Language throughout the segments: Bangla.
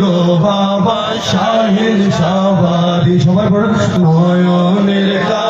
গো বাবা শাহের সাবারি সবাই নয়নের কা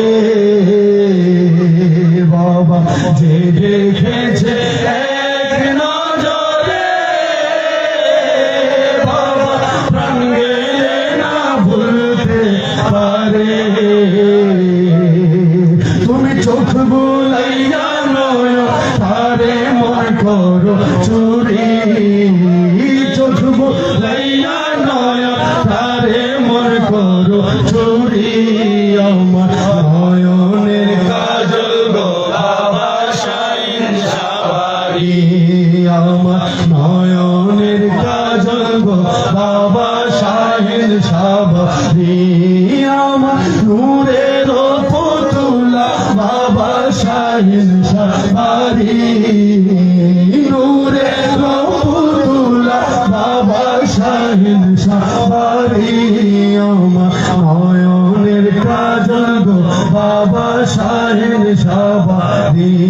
है বাবা শাহিন সাবারি আমার নূরের পুতুলা বাবা শাহিন সাবারি নূরের পুতুলা বাবা শাহিন সাবারি আমার নয়নের বাবা শাহিন সাবারি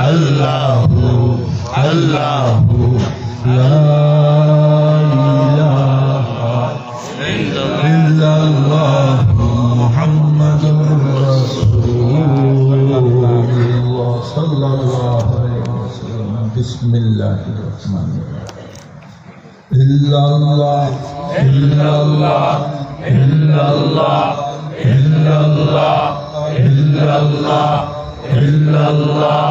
الله الله الله لا إله إلا إلا الله محمد رسول الله صلى الله عليه وسلم بسم الله الرحمن الرحيم إلا الله إلا الله إلا الله إلا الله إلا الله إلا الله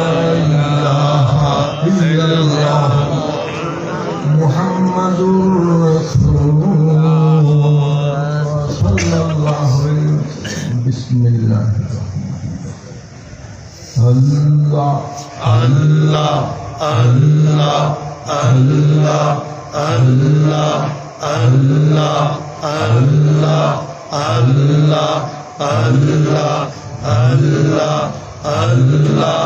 إلا الله محمد رسول الله صلى الله عليه بسم الله الله الله الله الله الله الله الله الله الله الله الله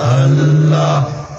الله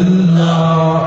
النار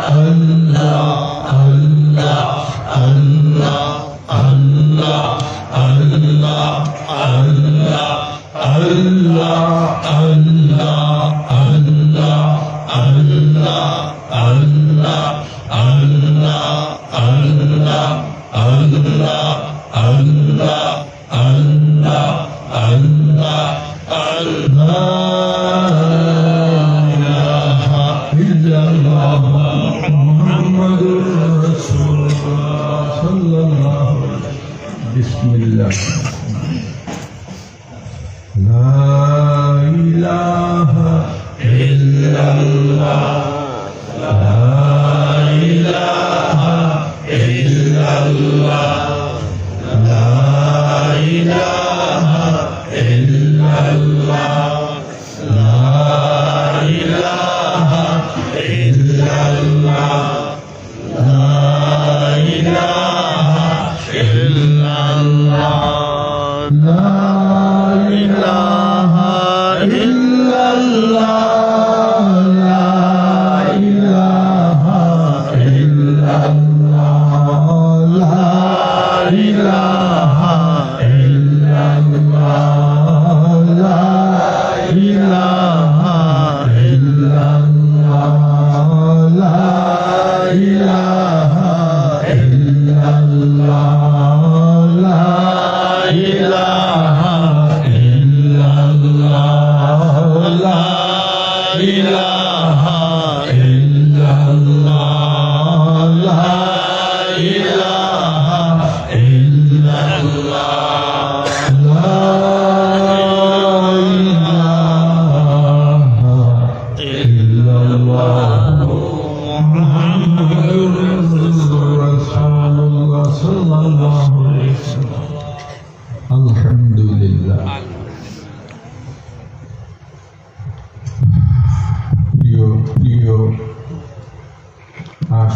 إله إلا الله لا إله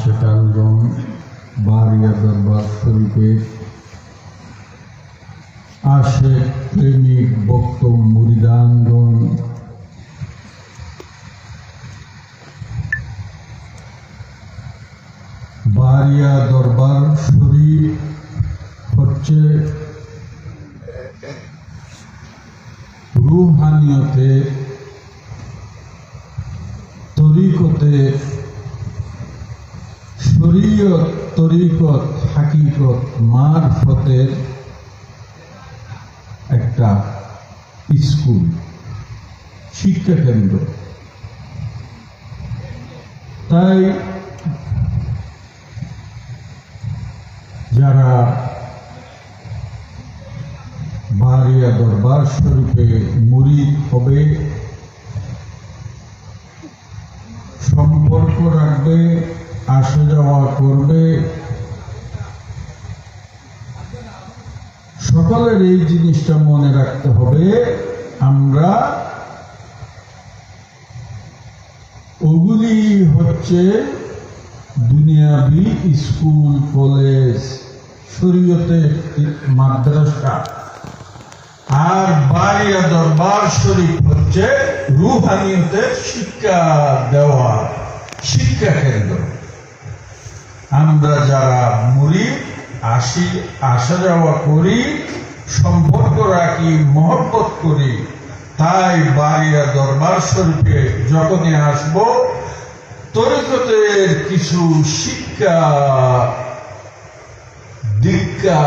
আশেকানগণ বারিয়া দরবার শরীফে আশেক প্রেমিক ভক্ত মুরিদানগণ। বারিয়া দরবার শরীফ হচ্ছে রুহানিয়তে তরিকতে শরীয়ত তরিকত, হাকিকত, মারফতের একটা স্কুল, শিক্ষা কেন্দ্র। তাই যারা বাহারিয়া দরবার শরীফে মুরিদ হবে, সম্পর্ক রাখবে আসা যাওয়া করবে। সকলের এই জিনিসটা মনে রাখতে হবে। আমরা ওগুলি হচ্ছে দুনিয়াবি স্কুল, কলেজ, শরীয়তে মাদ্রাসা। আর বাড়িয়া দরবার শরীফ হচ্ছে রুহানিয়তে শিক্ষা দেওয়া, শিক্ষা কেন্দ্র। আমরা যারা মুড়ি আসি, আসা যাওয়া করি, সম্পর্ক রাখি, মহব্বত করি, তাই বাড়িয়া দরবার শরীফে যখনই আসব তরিকতের কিছু শিক্ষা, দীক্ষা,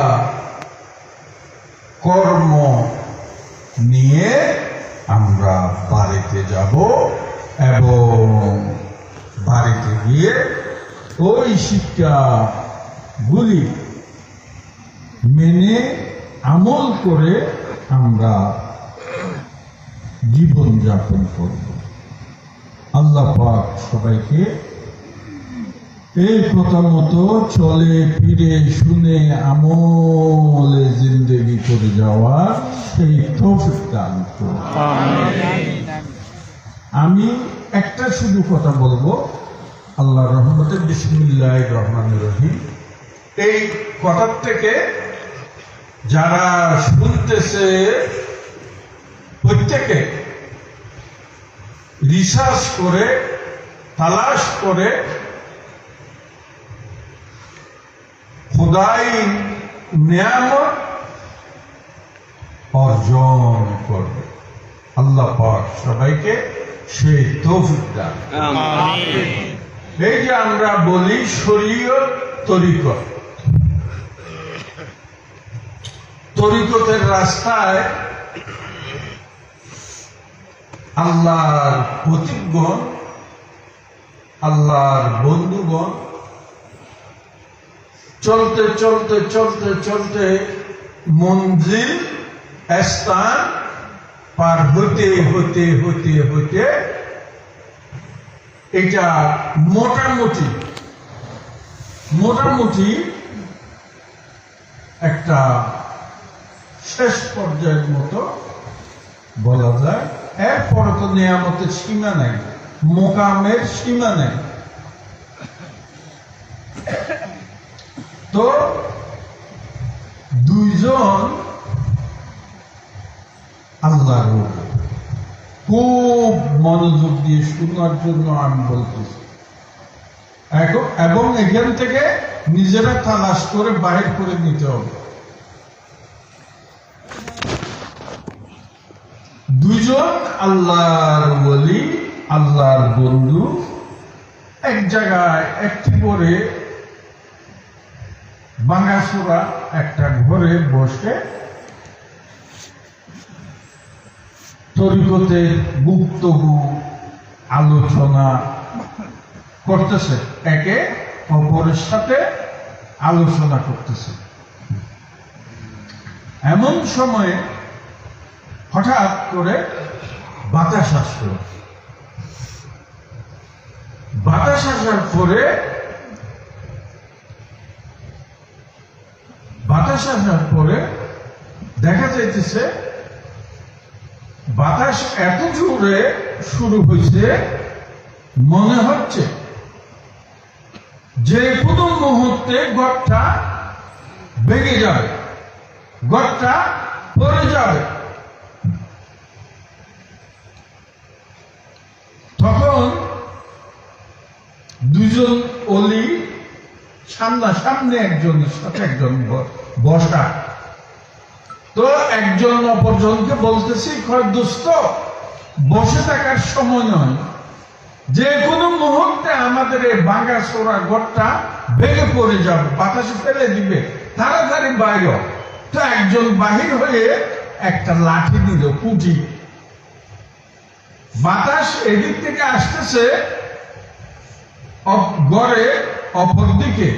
কর্ম নিয়ে আমরা বাড়িতে যাব এবং বাড়িতে গিয়ে ওই শিক্ষাগুলি মেনে আমল করে আমরা জীবন যাপন করব। আল্লাহ পাক সবাইকে এই কথা মতো চলে ফিরে শুনে আমলে জিন্দগি করে যাওয়া সেই তৌফিক দান আমি একটা শুধু কথা বলব। আল্লাহ রহমতে বিসমুল্লাহ রহমান রহিম। এই কথার থেকে যারা শুনতেছে, প্রত্যেকে রিসার্চ করে, তালাশ করে, খোদাই নিয়ামত অর্জন করবে। আল্লাহ পাক সবাইকে সেই তৌফিক দান এই যে আমরা বলি শরীয়ত তরিকত। তরিকতের রাস্তায় আল্লাহর প্রতিজ্ঞণ আল্লাহর বন্ধুগণ চলতে চলতে চলতে চলতে মঞ্জিল স্থান পার হতে হতে হতে হতে এটা মোটামুটি মোটামুটি একটা শেষ পর্যায়ের মতো বলা যায়। এরপরে তো নিয়ামতের সীমা নেই, মোকামের সীমা নেই। তো দুইজন আল্লাহর উপর খুব মনোযোগ দিয়ে শোনার জন্য আমি বলতেছি। এবং এখান থেকে নিজেরা তালাশ করে বাহির করে নিতে হবে। দুইজন আল্লাহর বলি আল্লাহর বন্ধু, এক জায়গায় একটি করে বাঙ্গাসুরা একটা ঘরে বসে তরিকতের গুপ্তগু আলোচনা করতেছে। একে অপরের সাথে আলোচনা করতেছে। এমন সময়ে হঠাৎ করে বাতাস আসলো। বাতাস আসার পরে বাতাস আসার পরে দেখা যাইতেছে বাতাস এত জোরে শুরু হয়েছে, মনে হচ্ছে যে কোনো মুহূর্তে গড়টা ভেঙে যাবে, গড়টা পড়ে যাবে। তখন দুজন অলি সামনাসামনি একজনের সাথে একজন বসা। তো একজন অপরজনকে বলতেছি দোস্ত, বসে থাকার সময় নয়। যে কোনো মুহূর্তে আমাদের এই ভাঙা সোরা ঘরটা ভেঙে পড়ে যাবে, বাতাসে ফেলে দিবে। তাড়াতাড়ি বাইর তো একজন বাহির হয়ে একটা লাঠি দিল কুটি বাতাস এদিক থেকে আসতেছে গড়ে অপর দিকে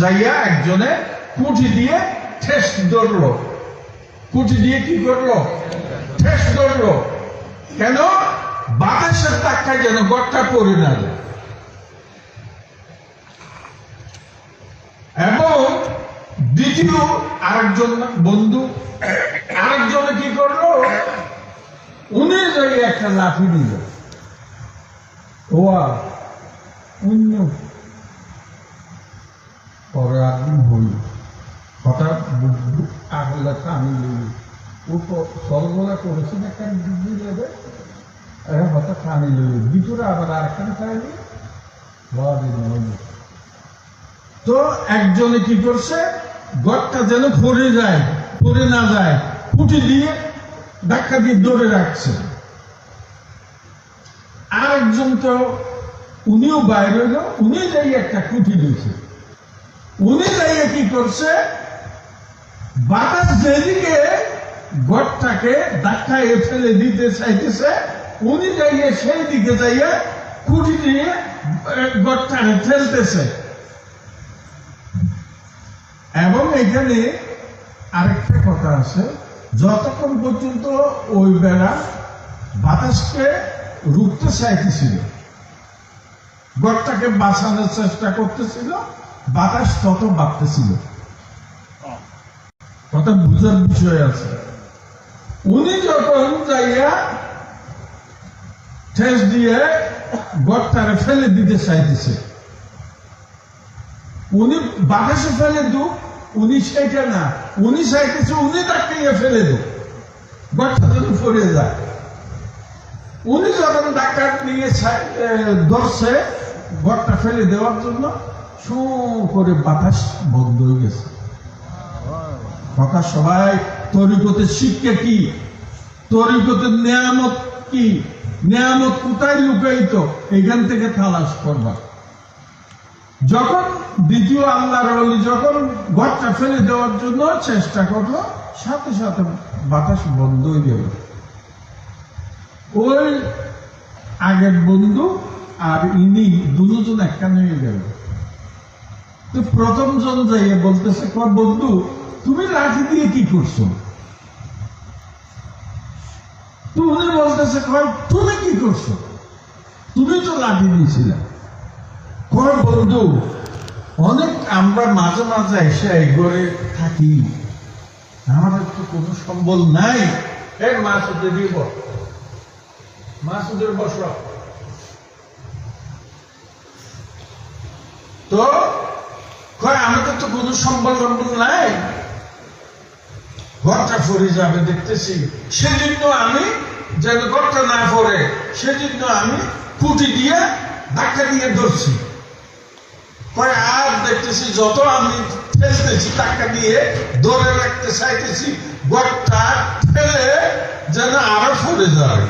যাইয়া একজনে কুটি দিয়ে ঠেস ধরলো। কুটি দিয়ে কি করল? ঠেস ধরলো। কেন? বাতাসের টাক্কায় যেন গড়টা পড়ে না যায়। এবং দ্বিতীয় আরেকজন বন্ধু, আরেকজনে কি করল? উনি যাই একটা লাফি দিল। ওয়া, অন্য। পরে একদিন হইল হঠাৎ বুক বুক আগলা টানি লই ও সলগলা করেছে না একটা ডিগ্রি এরা হঠাৎ টানি লই ভিতরে আবার আরেকখানে টানি তো একজনে কি করছে? গড়টা যেন পড়ে যায় পড়ে না যায়, খুঁটি দিয়ে ধাক্কা দিয়ে ধরে রাখছে। আরেকজন তো উনিও বাইরে হলো উনি যাই একটা খুঁটি দিয়েছে উনি যাইয়ে কি করছে? বাতাস যেদিকে গড়টাকে ধাক্কায় ফেলে দিতে চাইতেছে, উনি যাইয়ে সেই দিকে যাইয়ে কুটি দিয়ে গড়টাকে ফেলতেছে। এবং এখানে আরেকটা কথা আছে, যতক্ষণ পর্যন্ত ওই বেড়া বাতাসকে রুখতে চাইতেছিল, গড়টাকে বাঁচানোর চেষ্টা করতেছিল, বাতাস তত বাড়তেছিল। কথা বুঝার বিষয় আছে। উনি যখন যাইয়া ঠেস দিয়ে গড়টারে ফেলে দিতে চাইতেছে, উনি বাতাসে ফেলে দু উনি সেইটা না। উনি চাইতেছে উনি তাকে ফেলে দু গড়টা যদি পড়ে যায়। উনি যখন ডাক্তার নিয়ে ধরছে গড়টা ফেলে দেওয়ার জন্য শু করে বাতাস বন্ধ হয়ে গেছে। কথা সবাই তরিকতের শিক্ষা কি? তরিকতের নিয়ামত কি? নিয়ামত কোথায় লুকাইত এখান থেকে তালাশ করবা। যখন দ্বিতীয় আল্লাহর অলি যখন ঘরটা ফেলে দেওয়ার জন্য চেষ্টা করল, সাথে সাথে বাতাস বন্ধ হয়ে গেল ওই আগের বন্ধু আর ইনি দুজন একখানে হয়ে গেল। তো প্রথম জন যাইয়ে বলতেছে বন্ধু তুমি লাঠি দিয়ে কি করছ? তো বলতেছে, কয়, তুমি কি করছ? তুমি তো লাঠি দিয়েছিলে। কয়, বন্ধু, অনেক আমরা মাঝে মাঝে এসে এই ঘরে থাকি। আমাদের তো কোনো সম্বল নাই। এই হতে দিব মাসুদের বস তো? কয়, আমাদের তো কোনো সম্বল সম্বল নাই। ঘরটা ফরে যাবে, দেখতেছি। সেজন্য আমি যেন ঘরটা না ফরে, সেজন্য আমি কুটি দিয়ে ধাক্কা দিয়ে ধরছি। কয়, আর দেখতেছি, যত আমি ফেলতেছি, ধাক্কা দিয়ে ধরে রাখতে চাইতেছি, ঘরটা ফেলে যেন আরও ফরে যায়।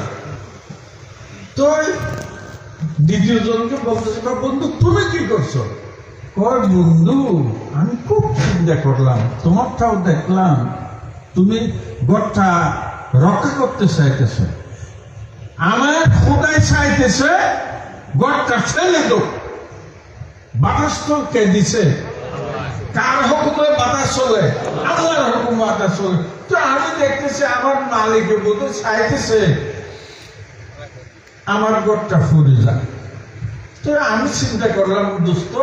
তো দ্বিতীয় জনকে বলতেছে বন্ধু, তুমি কি করছ? কয়, বন্ধু, আমি খুব চিন্তা করলাম, তোমারটাও দেখলাম। তুমি রক্ষা করতে চাইতেছে। আমার খোদাই চাইতেছে গড়টা ফেলে দো বাতাস তো কে দিছে। কার হুকুমে বাতাস চলে? আল্লাহর হুকুম বাতাস চলে। তো আমি দেখতেছি আমার মালিকে বোধ চাইতেছে, আমার গড়টা ফুরে যায় তো আমি চিন্তা করলাম, দোস্ত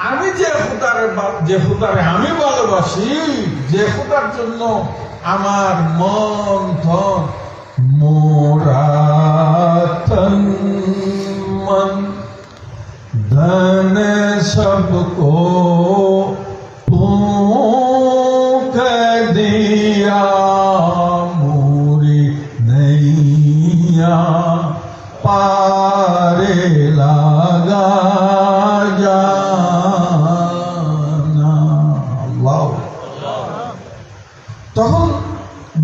আমি যে হুদারে যে হুদারে আমি ভালোবাসি, যে হুদার জন্য আমার মন, ধন মোরাতন মন, ধন সবকো তুম আল্লাহ তখন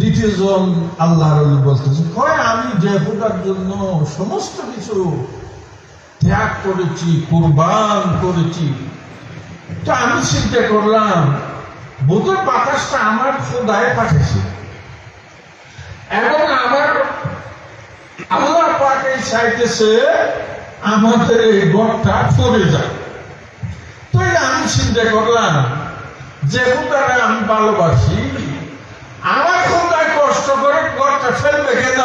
দ্বিতীয়জন আল্লাহর ওলি বলতেছে, কয় আমি যে হুদার জন্য সমস্ত কিছু ত্যাগ করেছি, কোরবান করেছি। তো আমি চিন্তা করলাম, বোধের বাতাসটা আমার খোদায় পাঠিয়েছে। এবং আমার আল্লাহ পাকে চাইতেছে আমাদের এই গড়টা পড়ে যায় তো আমি চিন্তা করলাম যে খোদারে আমি ভালোবাসি, আমার খোদায় কষ্ট করে গড়টা ফেলবে কেন?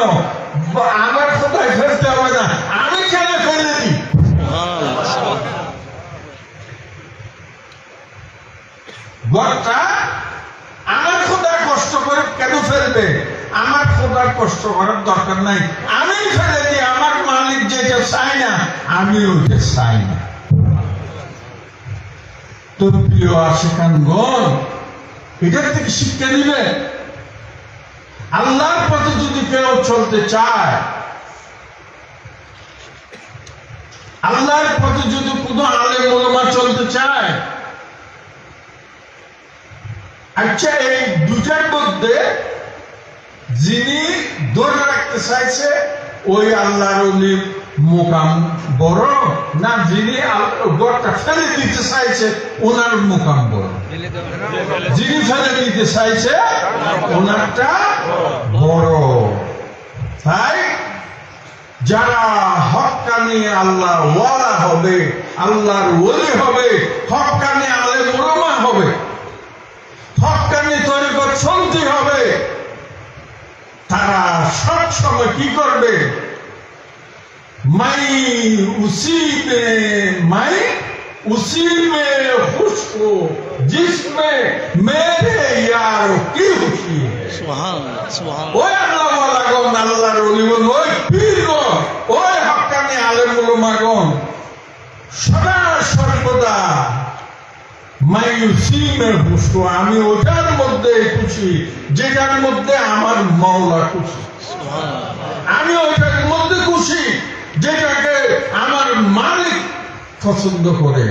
আমার খোদায় ফেলতে হবে না। আমি কেন ফেলে দিই? ঘরটা আমার খোদা কষ্ট করে কেন ফেলবে? আমার খোদার কষ্ট করার দরকার নাই। আমি ফেলে দিই, আমার মালিক যেটা চাই না আমি ওইটা চাই না। তো প্রিয় আশেখানগণ এটার থেকে শিক্ষা নিবে। আল্লাহর পথে যদি কেউ চলতে চায়, আল্লাহর পথে যদি কোনো আলে মোলমা চলতে চায় আচ্ছা এই দুটার মধ্যে যিনি ধরে রাখতে চাইছে, ওই আল্লাহর মোকাম বড় না যিনি গড়টা ফেলে দিতে চাইছে, ওনার মোকাম বড়। যিনি ফেলে দিতে চাইছে, ওনারটা বড়। তাই যারা হকানি আল্লাহ ওয়ালা হবে, আল্লাহর ওলি হবে হকানি আলে মোলামা হবে হকানি তরিকত সন্ধি হবে, তারা সব সময় কি করবে? মাই উসি মে মাই উসি মে খুশবু জিসমে মেরে ইয়ার কি খুশি है সুবহান সুবহান ওই আল্লাহ ওয়ালাগণ আল্লাহর অলিগণ ওই পীরগণ ওই হক্কানি আলেম উলামাগণ সদা সর্বদা মায়ুসিমের পুষ্ট আমি ওটার মধ্যে খুশি যেটার মধ্যে আমার মাওলা খুশি আমি ওইটার মধ্যে খুশি যেটাকে আমার মালিক পছন্দ করে,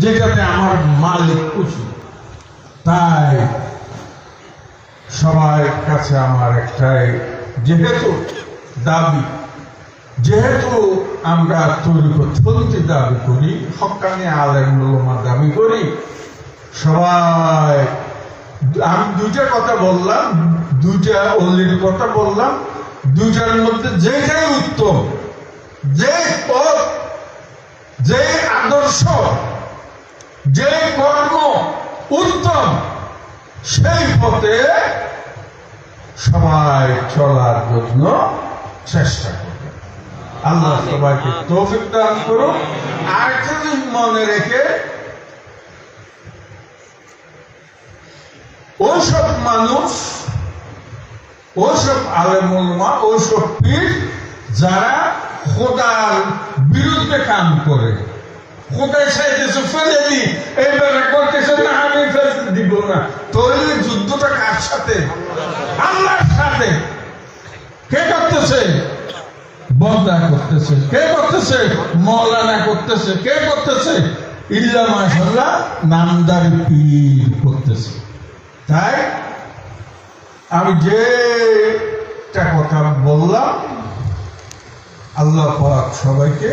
যেটাতে আমার মালিক খুশি তাই সবার কাছে আমার একটাই, যেহেতু দাবি, যেহেতু আমরা তরিকতি দাবি করি, হকানি আলেম উলামা দাবি করি, সবাই, আমি দুইটা কথা বললাম, দুইটা অলির কথা বললাম, দুইটার মধ্যে যেটাই উত্তম যে পথ যে আদর্শ, যে কর্ম উত্তম, সেই পথে সবাই চলার জন্য চেষ্টা করবে। আল্লাহ সবাইকে তৌফিক দান করুন আর মনে রেখে ওসব মানুষ, ওসব আলেমুলমা ওসব পীর, যারা খোদার বিরুদ্ধে কাম করে। কোথায় চাইতেছে ফেলে দি এইভাবে করতেছে না, আমি ফেলতে দিব না। তৈরি যুদ্ধটা কার সাথে? আল্লাহর সাথে। কে করতেছে? বন্দা করতেছে। কে করতেছে? মৌলানা করতেছে। কে করতেছে? ইল্লা মাশাল্লাহ নামদার পীর করতেছে। তাই আমি যেটা কথা বললাম আল্লাহ পাক সবাইকে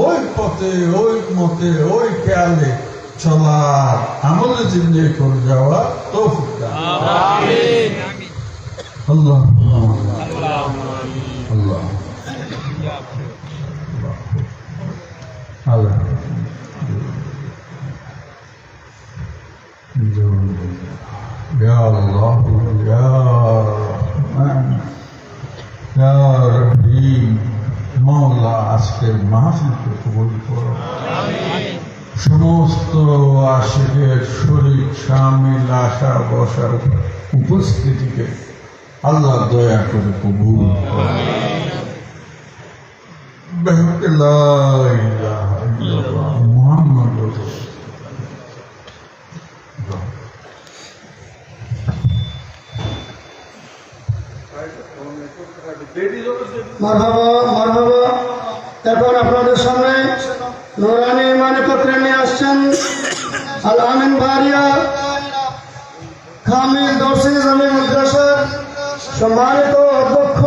ওই পথে ওই মতে ওই খেয়ালে চলার আমলে জিন্দে করে যাওয়া তৌফিক দান। আল্লাহ আল্লাহ আল্লাহ يا الله يا মাওলা আজকের মাহফিলকে কবুল করো সমস্ত আশেকের শরীর সামিল আশা বসার উপস্থিতিকে আল্লাহ দয়া করে কবুল করো بحق لا এখন আপনাদের সামনে নোরানি মানে পত্রে নিয়ে আসছেন আল আমিন ভারিয়া, খামিল দর্শী জামি মাদ্রাসার সম্মানিত অধ্যক্ষ